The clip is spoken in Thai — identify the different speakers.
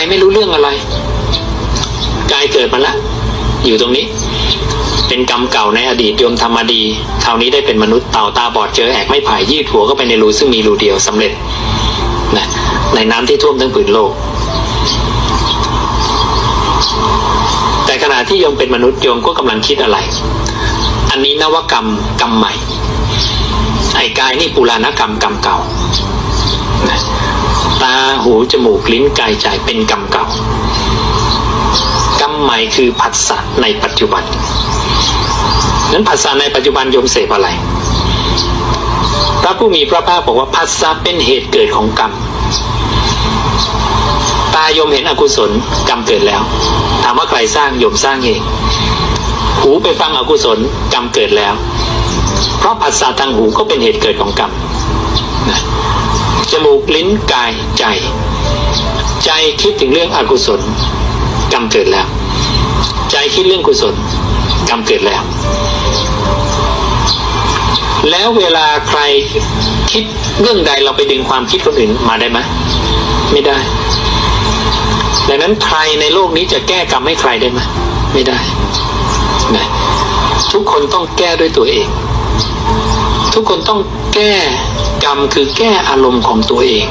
Speaker 1: ายไม่รู้เรื่องอะไร กายเกิดมาแล้วอยู่ตรงนี้ เป็นกรรมเก่าในอดีตโยมทำมาดีคราวนี้ได้เป็นมนุษย์เต่าตาบอดเจอแอกไม่ผ่ายยืดหัวก็ไปในรูซึ่งมีรูเดียวสำเร็จนะในน้ำที่ท่วมทั้งผืนโลก แต่ขณะที่โยมเป็นมนุษย์โยมก็กำลังคิดอะไร อันนี้นวกรรมกรรมใหม่ไอ้กายนี่ปุรานกรรมกรรมเก่า ตาหูจมูกลิ้นกายใจเป็นกรรมเก่ากรรมใหม่คือผัสสะในปัจจุบันนั้นผัสสะในปัจจุบันโยมเสพอะไร พระผู้มีพระภาคบอกว่าผัสสะเป็นเหตุเกิดของกรรมตาโยมเห็นอกุศลกรรมเกิดแล้ว ถามว่าใครสร้างโยมสร้างเองหูไปฟังอกุศลกรรมเกิดแล้ว เพราะผัสสะทางหูก็เป็นเหตุเกิดของกรรมนะ จมูกลิ้นกายใจ ใจคิดถึงเรื่องอกุศลกรรมเกิดแล้ว ใจคิดเรื่องกุศลกรรมเกิดแล้ว แล้วเวลาใครคิดเรื่องใดเราไปดึงความคิดคนอื่นมาได้ไหมไม่ได้ ดังนั้นใครในโลกนี้จะแก้กรรมให้ใครได้ไหมไม่ได้นะทุกคนต้องแก้ด้วยตัวเอง ทุกคนต้องแก้ กรรมคือแก้อารมณ์ของตัวเอง